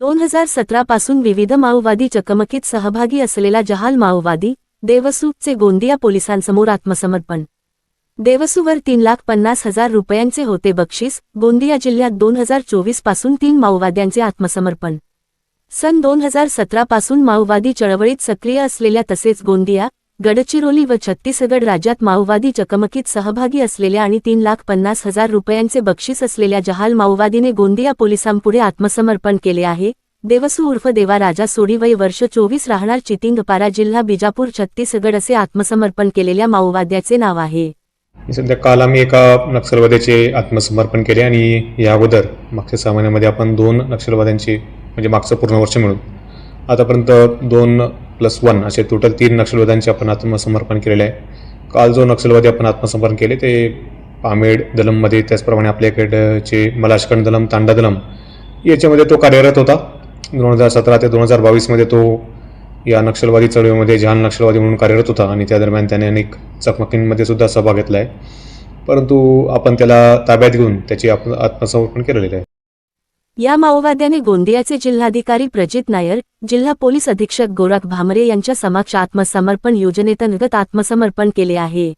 दोन हजार सतरा पासून विविध माओवादी चकमकीत सहभागी असलेला जहाल माओवादी देवसूचे गोंदिया पोलिसांसमोर आत्मसमर्पण. देवसूवर तीन लाख पन्नास हजार रुपयांचे होते बक्षीस. गोंदिया जिल्ह्यात दोन हजार चोवीसपासून तीन माओवाद्यांचे आत्मसमर्पण. सन दोन हजार सतरा पासून माओवादी चळवळीत सक्रिय असलेल्या तसेच गोंदिया गडचिरोली व छत्तीसगड राज्यात माओवादी चकमकीत सहभागी असलेल्या आणि तीन लाख पन्नास हजार रुपयांचे बक्षीस असलेल्या जहाल माओवादीने गोंदिया पोलिसांपुढे आत्मसमर्पण केले आहे. देवसू उर्फ देवा राजा सोडी वय वर्ष चोवीस राहणार चितिंगपारा जिल्हा बिजापूर छत्तीसगड असे आत्मसमर्पण केलेल्या माओवाद्याचे नाव आहे. सध्या काल आम्ही एका नक्षलवाद्याचे आत्मसमर्पण केले आणि या अगोदर मागच्या सहा महिन्यामध्ये आपण दोन नक्षलवाद्यांचे म्हणजे मागचं पूर्ण वर्ष मिळून आतापर्यंत दोन प्लस वन असे टोटल तीन नक्षलवाद्यांचे आपण आत्मसमर्पण केलेले आहे. काल जो नक्षलवादी आपण आत्मसमर्पण केले ते पामेड दलममध्ये त्याचप्रमाणे आपल्याकडचे मलाशकंड दलम तांडा दलम याच्यामध्ये तो कार्यरत होता. दोन हजार सतरा ते दोन हजार बावीसमध्ये तो या नक्षलवादी चळवळीमध्ये जहान नक्षलवादी म्हणून कार्यरत होता आणि त्या दरम्यान त्याने अनेक चकमकींमध्ये सुद्धा सहभाग घेतला आहे. परंतु आपण त्याला ताब्यात घेऊन त्याची आप आत्मसमर्पण केलेलं आहे. या माओवाद्याने गोंदियाचे जिल्हाधिकारी प्रजित नायर जिल्हा पोलीस अधीक्षक गोरख भामरे यांच्या समक्ष आत्मसमर्पण योजनेतर्गत आत्मसमर्पण केले आहे.